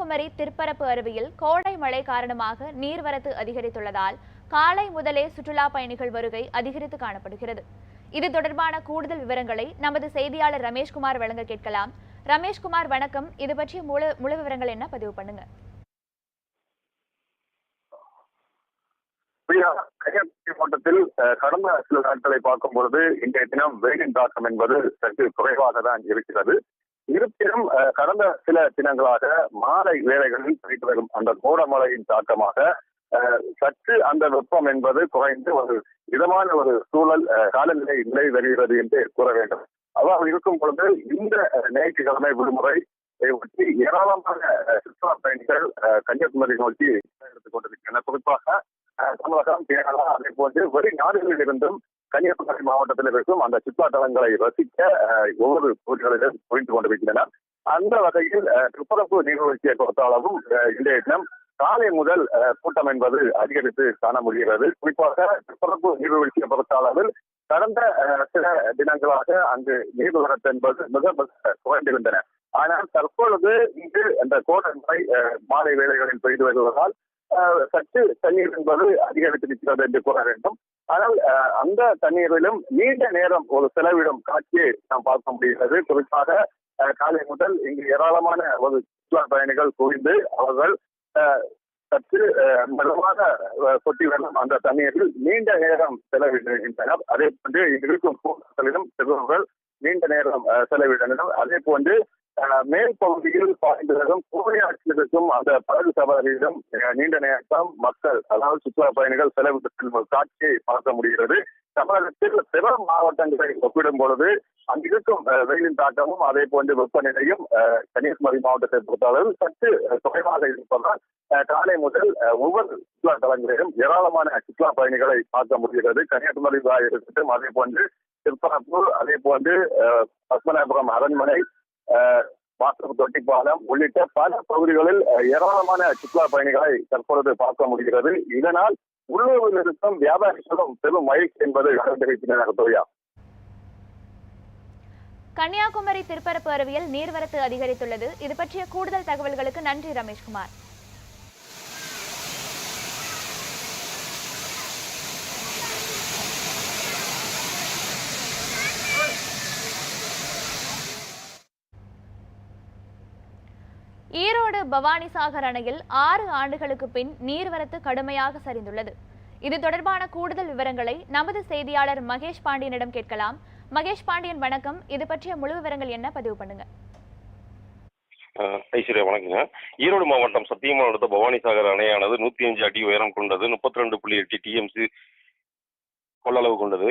கன்னியாகுமரி திருப்பரப்பு அருவியில் கோடை மழை காரணமாக நீர்வரத்து அதிகரித்துள்ளதால் காலை முதலே சுற்றுலா பயணிகள் வருகை அதிகரித்து காணப்படுகிறது. இது தொடர்பான கூடுதல் விவரங்களை நமது செய்தியாளர் ரமேஷ்குமார் வழங்க கேட்கலாம். ரமேஷ்குமார் வணக்கம். இது பற்றிய முழு முழு விவரங்கள் என்ன? பதிவு பண்ணுங்க. கன்னியாகுமரி மாவட்டத்தில் கடந்த சில நாட்களை பார்க்கும் பொழுது இன்றைய தினம் வெயிலின் தாக்கம் என்பது சற்று குறைவாக தான் இருக்கிறது. இருப்பினும் அஹ், கடந்த சில தினங்களாக மாலை வேளைகளில் பெய்து வரும் அந்த கோடமழையின் தாக்கமாக அஹ், சற்று அந்த வெப்பம் என்பது குறைந்து ஒரு இதமான ஒரு சூழல் காலநிலை நிலை வருகிறது என்று கூற வேண்டும். அவ்வாறு இருக்கும் பொழுது இந்த ஞாயிற்றுக்கிழமை விடுமுறை ஒட்டி ஏராளமான சுற்றுலா பயணிகள் அஹ், கன்னியாகுமரி நோக்கி எடுத்துக் கொண்டிருக்கின்றனர். குறிப்பாக அஹ் தமிழகம் கேரளா அதே போன்று வெளிநாடுகளில் இருந்தும் கன்னியாகுமரி மாவட்டத்தில் இருக்கும் அந்த சுற்றுலா தலங்களை ரசிக்க ஒவ்வொரு பகுதிகளிலும் புரிந்து கொண்டிருக்கின்றனர் அந்த வகையில் துப்பரப்பு நீர்வீழ்ச்சியை பொறுத்த அளவும் இன்றைய தினம் காலை முதல் கூட்டம் என்பது அதிகரித்து காண முடிகிறது. குறிப்பாக துப்பரப்பு நீர்வீழ்ச்சியை பொறுத்த அளவில் கடந்த சில தினங்களாக அங்கு நீர்வரத்து என்பது மிக மிக குறைந்திருந்தன. ஆனால் தற்பொழுது இங்கு அந்த கோடை அஹ், மாலை வேலைகளில் பெய்து வருவதால் சற்று தண்ணீர் என்பது அதிகரித்திருக்கிறது என்று கூற வேண்டும். ஆனால் அந்த தண்ணீரிலும் நீண்ட நேரம் ஒரு செலவிடும் காட்சியை நாம் பார்க்க முடிகிறது. குறிப்பாக காலை முதல் இங்கு ஏராளமான ஒரு சுற்றுலா பயணிகள் குவிந்து அவர்கள் சற்று அஹ், மெதுவாக அஹ், அந்த தண்ணீரில் நீண்ட நேரம் செலவிடுகின்றனர். அதே போன்று இங்கு இருக்கும் பூங்காக்களிலும் சிறுவர்கள் நீண்ட நேரம் செலவிடுகின்றனர். அதே போன்று மேல் பகுதியில் பாய்ந்து வரும் அந்த படகு சவாரியிடம் நீண்ட நேரம் மக்கள் அதாவது சுற்றுலா பயணிகள் செலவிட்டு காட்சியை பார்க்க முடிகிறது. தமிழகத்தில் பிற மாவட்டங்களை ஒப்பிடும் பொழுது அங்கிருக்கும் வெயிலின் தாக்கமும் அதே போன்று வெப்பநிலையும் கன்னியாகுமரி மாவட்டத்தை பொறுத்தளவில் சற்று குறைவாக இருப்பதால் காலை முதல் ஒவ்வொரு சுற்றுலா தலங்களிலும் ஏராளமான சுற்றுலா பயணிகளை பார்க்க முடிகிறது. கன்னியாகுமரி இருக்கட்டும் அதே போன்று திருப்பரப்பூர் அதே போன்று பத்மநாபுரம் அரண்மனை அஹ், தொட்டி பாலம் உள்ளிட்ட பல பகுதிகளில் ஏராளமான சுற்றுலா பயணிகளை தற்பொழுது பார்க்க முடிகிறது. இதனால் உள்ளூரில் இருக்கும் வியாபாரிகளும் பெரும் மகிழ்ச்சி என்பது கண்டுபிடிக்கின்றனர் தோயா கன்னியாகுமரி திருப்பரப்பு அருவியில் நீர்வரத்து அதிகரித்துள்ளது. இது பற்றிய கூடுதல் தகவல்களுக்கு நன்றி ரமேஷ்குமார். ஈரோடு பவானிசாகர் அணையில் ஆறு ஆண்டுகளுக்கு பின் நீர்வரத்து கடுமையாக சரிந்துள்ளது. இது தொடர்பான கூடுதல் விவரங்களை நமது செய்தியாளர் மகேஷ் பாண்டியனிடம் கேட்கலாம். மகேஷ் பாண்டியன் வணக்கம். இது பற்றிய முழு விவரங்கள் என்ன? பதிவு பண்ணுங்க. ஐஸ்வர்யா வணக்கங்க. ஈரோடு மாவட்டம் சத்தியமங்கலம் அடுத்த பவானிசாகர் அணையானது நூத்தி அஞ்சு அடி உயரம் கொண்டது முப்பத்தி ரெண்டு புள்ளி எட்டு டிஎம்சி கொள்ளளவு கொண்டது.